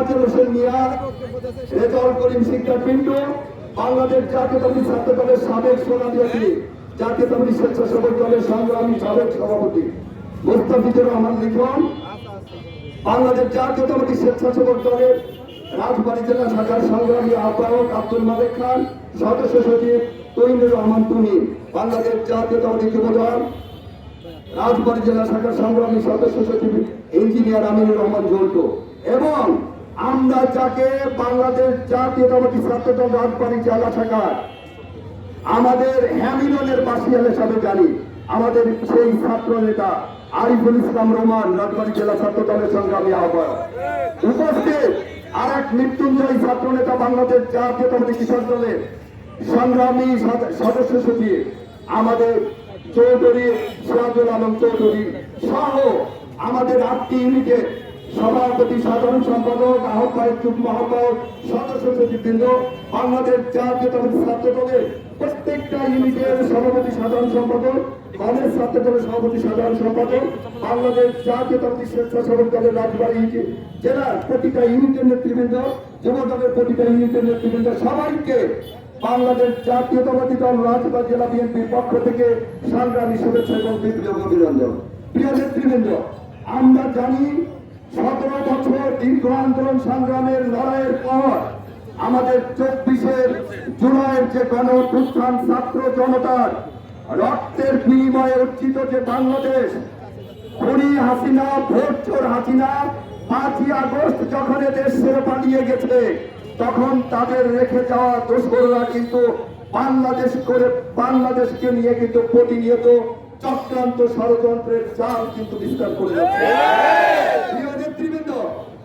তোফাজ্জল হোসেন মিয়া, রেজাউল করিম সিকদার পিন্টু, বাংলাদেশ জাতীয় জাতীয়তাবাদী ছাত্র দলের সাবেক সোনাদিয়াতি জাতীয়তাবাদী স্বেচ্ছাসেবক দলের সংগ্রামী সাবেক সভাপতি মুস্তাফিজুর রহমান লিখন, বাংলাদেশ জাতীয় জাতীয়তাবাদী স্বেচ্ছাসেবক দলের রাজবাড়ী জেলা শাখার সংগ্রামী আহ্বায়ক আব্দুল মালিক খান, সদস্য সচিব তৈনুর রহমান তুমি বাংলাদেশ জাতীয় জাতীয়তাবাদী যুবদল রাজবাড়ী জেলা শাখার সংগ্রামী সদস্য সচিব ইঞ্জিনিয়ার আমিনুর রহমান জন্টু এবং আমরা যাকে বাংলাদেশ জাতীয়তাবাদী ছাত্রদল রাজবাড়ী জেলা শাখার, আমাদের হ্যামিলনের বাসিয়াল হিসাবে জানি, আমাদের সেই ছাত্র নেতা আরিফুল ইসলাম রোমান রাজবাড়ী জেলা ছাত্র দলের সংগ্রামী আহ্বায়ক। উপস্থিত আর এক মৃত্যুঞ্জয়ী ছাত্র নেতা বাংলাদেশ জাতীয়তাবাদী কৃষক দলের সংগ্রামী সদ- সদস্য সচিব, আমাদের চৌধুরী সিরাজুল আলম চৌধুরী সহ আমাদের আটটি ইউনিটের সভাপতি সাধারণ সম্পাদক, আহ্বায়ক যুগ্ম আহ্বায়ক, সদস্য সচিববৃন্দ, বাংলাদেশ জাতীয়তাবাদী ছাত্র দলের প্রত্যেকটা ইউনিটের সভাপতি সাধারণ সম্পাদক কংগ্রেস ছাত্র দলের সভাপতি সাধারণ সম্পাদক, বাংলাদেশ জাতীয়তাবাদী স্বেচ্ছাসেবক দলের রাজবাড়ী জেলার প্রতিটা ইউনিটের নেতৃবৃন্দ, যুব দলের প্রতিটা ইউনিটের নেতৃবৃন্দ, সবাইকে বাংলাদেশ জাতীয়তাবাদী দল রাজবাড়ী জেলা বিএনপির পক্ষ থেকে সংগ্রামী শুভেচ্ছা এবং বিপ্লব অভিনন্দন। প্রিয় নেতৃবৃন্দ, আমরা জানি সতেরো বছর দীর্ঘ আন্দোলন সংগ্রামের লড়াইয়ের পর আমাদের চব্বিশের জুলাইয়ের যে গণ ছাত্র জনতার রক্তের বিনিময়ে অর্জিত যে বাংলাদেশ খুনি হাসিনা ভোট চোর হাসিনা পাঁচই আগস্ট যখন দেশ ছেড়ে পালিয়ে গেছে তখন তাদের রেখে যাওয়া দোসররা কিন্তু বাংলাদেশ করে বাংলাদেশকে নিয়ে কিন্তু প্রতিনিয়ত চক্রান্ত ষড়যন্ত্রের জাল কিন্তু বিস্তার করে যাচ্ছে।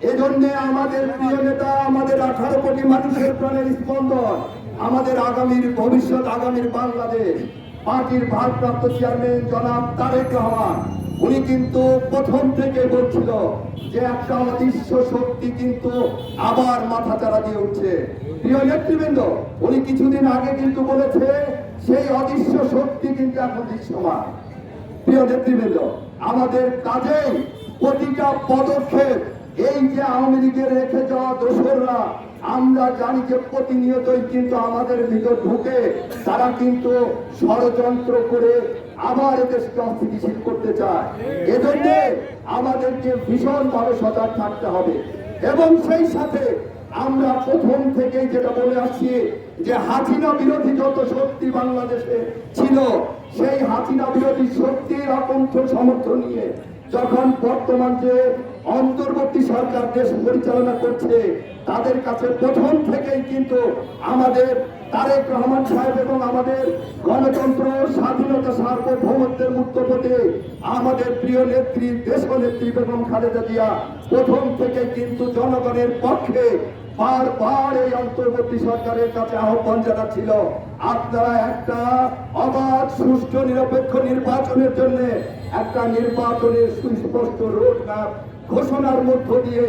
এজন্য আমাদের প্রিয় নেতা, আমাদের আঠারো কোটি মানুষের প্রাণের স্পন্দন, আমাদের আগামীর ভবিষ্যৎ, আগামীর বাংলাদেশ। পার্টির ভারপ্রাপ্ত চেয়ারম্যান জনাব তারেক রহমান, উনি কিন্তু প্রথম থেকে বলছিল যে একটা অদৃশ্য শক্তি কিন্তু আবার মাথা চারা দিয়ে উঠছে। প্রিয় নেতৃবৃন্দ, উনি কিছুদিন আগে কিন্তু বলেছে, সেই অদৃশ্য শক্তি কিন্তু এখন দৃশ্যমান। প্রিয় নেতৃবৃন্দ, আমাদের কাজেই প্রতিটা পদক্ষেপ এই যে আওয়ামী লীগের রেখে যাওয়া দোসররা আমরা জানি যে প্রতিনিয়তই কিন্তু আমাদের ভিতর ঢুকে তারা কিন্তু ষড়যন্ত্র করে আবার এদেশকে অস্থিতিশীল করতে চায়। এজন্য আমাদেরকে ভীষণভাবে সজাগ থাকতে হবে। এবং সেই সাথে আমরা প্রথম থেকেই যেটা বলে আসছি যে হাসিনা বিরোধী যত শক্তি বাংলাদেশে ছিল, সেই হাসিনা বিরোধী শক্তির আকণ্ঠ সমর্থন নিয়ে যখন বর্তমান যে অন্তর্বর্তী সরকার দেশ পরিচালনা করছে, তাদের কাছে প্রথম থেকেই কিন্তু আমাদের তারেক রহমান সাহেব এবং আমাদের গণতন্ত্র, স্বাধীনতা, সার্বভৌমত্বের মুক্ত পথে আমাদের প্রিয় নেত্রী দেশ নেত্রী বেগম খালেদা জিয়া প্রথম থেকে কিন্তু জনগণের পক্ষে বারবার এই অন্তর্বর্তী সরকারের কাছে আহ্বান জানাচ্ছিল। আপনারা একটা অবাধ, সুষ্ঠু, নিরপেক্ষ নির্বাচনের জন্য একটা নির্বাচনের সুস্পষ্ট রোড ম্যাপ ঘোষণার মধ্য দিয়ে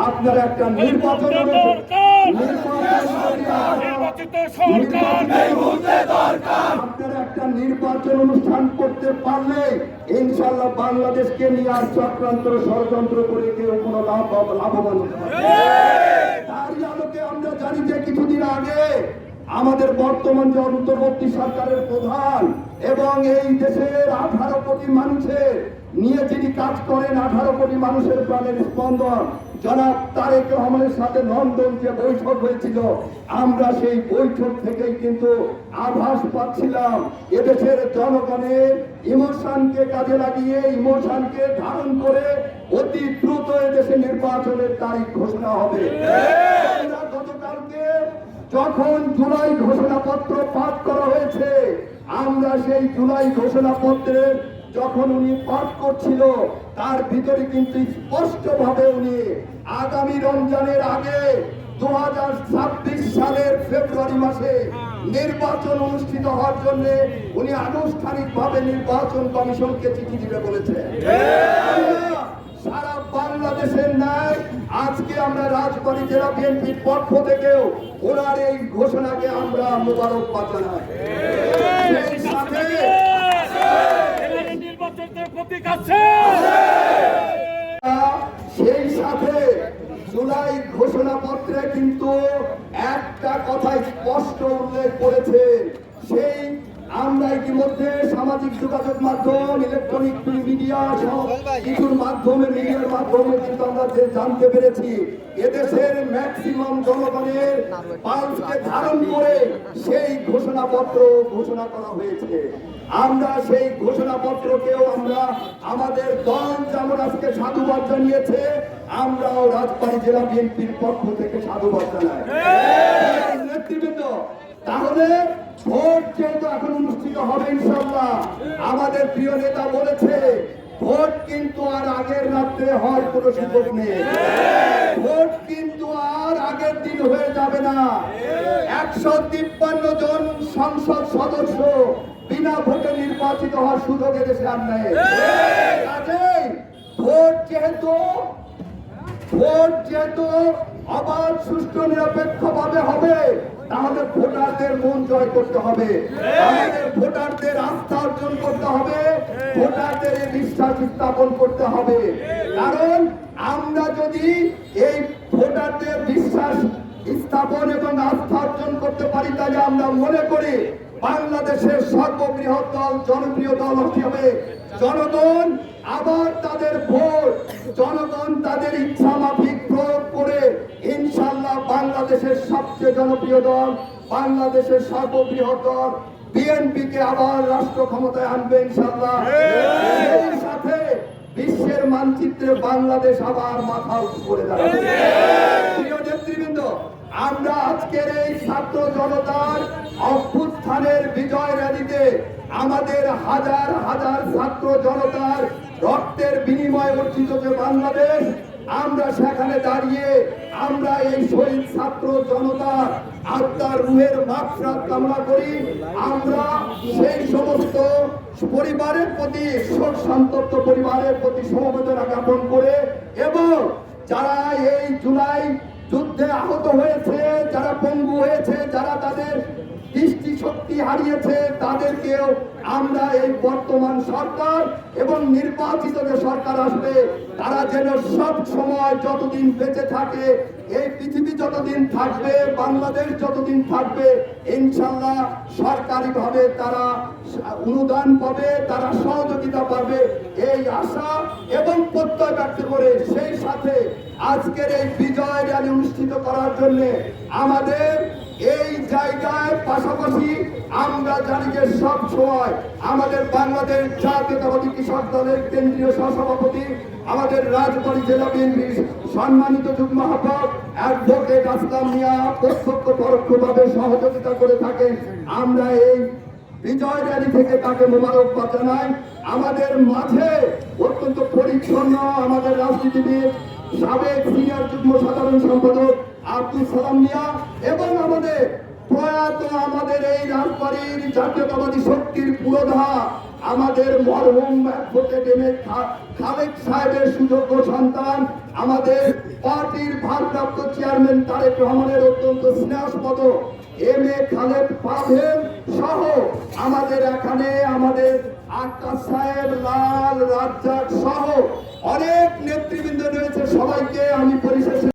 আপনারা একটা নির্বাচন আপনারা একটা নির্বাচন অনুষ্ঠান করতে পারলে ইনশাল্লাহ বাংলাদেশকে নিয়ে আর চক্রান্ত ষড়যন্ত্র করে কেউ কোনো লাভ লাভবান তারই আলোকে আমরা জানি যে কিছুদিন আগে আমাদের বর্তমান যে অন্তর্বর্তী সরকারের প্রধান এবং এই দেশের আঠারো কোটি মানুষের নিয়ে যিনি কাজ করেন, আঠারো কোটি মানুষের প্রাণের স্পন্দন। জনাব তারেক রহমানের সাথে লন্ডন যে বৈঠক হয়েছিল, আমরা সেই বৈঠক থেকেই কিন্তু আভাস পাচ্ছিলাম। এদেশের জনগণের ইমোশনকে কাজে লাগিয়ে, ইমোশনকে ধারণ করে অতি দ্রুত এদেশে নির্বাচনের তারিখ ঘোষণা হবে। গতকালকে যখন জুলাই ঘোষণাপত্র পাঠ করা হয়েছে, আমরা সেই জুলাই ঘোষণাপত্রের যখন উনি পাঠ করছিল, তার ভিতরে কিন্তু স্পষ্ট ভাবে উনি আগামী রমজানের আগে দু হাজার ছাব্বিশ সালের ফেব্রুয়ারি মাসে নির্বাচন অনুষ্ঠিত হওয়ার জন্য উনি আনুষ্ঠানিকভাবে নির্বাচন কমিশনকে চিঠি দিতে বলেছে সারা বাংলাদেশের ন্যায় আজকে আমরা রাজবাড়ী জেলা বিএনপির পক্ষ থেকেও ওনার এই ঘোষণাকে আমরা সেই সাথে সেই সাথে জুলাই ঘোষণাপত্রে কিন্তু একটা কথা স্পষ্ট উল্লেখ করেছে। সামাজিক যোগাযোগ মাধ্যম ইলেকট্রনিক মিডিয়া সব কিছুর মাধ্যমে মিডিয়ার মাধ্যমে কিন্তু আমরা যে জানতে পেরেছি এদেশের ম্যাক্সিমাম জনগণের পালসকে ধারণ করে সেই ঘোষণাপত্র ঘোষণা করা হয়েছে। আমরা সেই ঘোষণাপত্রকেও আমরা আমাদের দল যেমন আজকে সাধুবাদ জানিয়েছে আমরাও রাজবাড়ী জেলা বিএনপির পক্ষ থেকে সাধুবাদ জানাই। নেতৃবৃন্দ তাহলে ভোট যেহেতু এখন অনুষ্ঠিত হবে ইনশাল্লাহ আমাদের প্রিয় নেতা বলেছে, ভোট কিন্তু আর আগের রাত্রে হওয়ার কোনো সুযোগ নেই। ভোট কিন্তু আর আগের দিন হয়ে যাবে না। একশো তিপ্পান্ন জন সংসদ সদস্য বিনা ভোটে নির্বাচিত হওয়ার সুযোগ এদেশে আর নেই। ভোট যেহেতু ভোট যেহেতু অবাধ, সুষ্ঠু নিরপেক্ষ ভাবে হবে তাহলে ভোটারদের মন জয় করতে হবে। আমাদের ভোটারদের আস্থা অর্জন করতে হবে। ভোটারদের বিশ্বাস স্থাপন করতে হবে। কারণ আমরা যদি এই ভোটারদের বিশ্বাস স্থাপন এবং আস্থা অর্জন করতে পারি তাহলে আমরা মনে করি বাংলাদেশের সর্ববৃহৎ দল জনপ্রিয় দল হিসেবে জনগণ। আবার তাদের ভোট জনগণ তাদের ইচ্ছা মাফিক প্রয়োগ করে ইনশাল্লাহ বাংলাদেশের সবচেয়ে জনপ্রিয় দল বাংলাদেশের সর্ববৃহৎ দল। বিএনপি কে আবার রাষ্ট্র ক্ষমতায় আনবে ইনশাল্লাহ সেই সাথে বিশ্বের মানচিত্রে বাংলাদেশ আবার মাথা উঁচু করে দাঁড়াবে প্রিয় নেতৃবৃন্দ আমরা আজকের এই ছাত্র জনতার অভ্যুত্থানের বিজয় র্যালিতে আমাদের হাজার হাজার ছাত্র জনতার রক্তের বিনিময়ে অর্জিত যে বাংলাদেশ আমরা সেখানে দাঁড়িয়ে আমরা এই শহীদ ছাত্র জনতা আত্মার রুহের মাফরাত কামনা করি। আমরা সেই সমস্ত পরিবারের প্রতি শোক সন্তপ্ত পরিবারের প্রতি সমবেদনা জ্ঞাপন করে এবং যারা এই জুলাই যুদ্ধে আহত হয়েছে, যারা পঙ্গু হয়েছে, যারা তাদের শক্তি হারিয়েছে তাদেরকেও আমরা এই বর্তমান সরকার এবং নির্বাচিত যে সরকার আসবে, তারা যেন সব সময় যতদিন বেঁচে থাকে, এই পৃথিবী যতদিন থাকবে, বাংলাদেশ যতদিন থাকবে, ইনশাল্লাহ সরকারিভাবে তারা অনুদান পাবে, তারা সহযোগিতা পাবে, এই আশা এবং প্রত্যয় ব্যক্ত করে সেই সাথে আজকের এই বিজয় র্যালি অনুষ্ঠিত করার জন্য আমাদের এই জায়গায় পাশাপাশি আমরা জানি যে সব সময় আমাদের বাংলাদেশ জাতীয়তাবাদী কৃষক দলের কেন্দ্রীয় সহসভাপতি, আমাদের রাজবাড়ী জেলা বিএনপির সম্মানিত যুগ্ম আহ্বায়ক অ্যাডভোকেট আসলাম মিয়া প্রত্যক্ষ পরোক্ষভাবে সহযোগিতা করে থাকেন। আমরা এই বিজয় র্যালি থেকে তাকে মোবারকবাদ জানাই। আমাদের মাঝে অত্যন্ত পরিচ্ছন্ন আমাদের রাজনীতিবিদ, সাবেক সিনিয়র যুগ্ম সাধারণ সম্পাদক আব্দুল সালাম মিয়া এবং আমাদের প্রয়াত আমাদের এই রাজবাড়ির জাতীয়তাবাদী শক্তির পুরোধা আমাদের মরহুম খালেক সাহেবের সুযোগ্য সন্তান, আমাদের পার্টির ভারপ্রাপ্ত চেয়ারম্যান তারেক রহমানের অত্যন্ত স্নেহাস্পদ এম এ খালেদ পাভেল সহ আমাদের এখানে আমাদের আকাশ সাহেব, লাল রাজ্জাক সহ অনেক নেতৃবৃন্দ রয়েছে। সবাইকে আমি পরিশেষে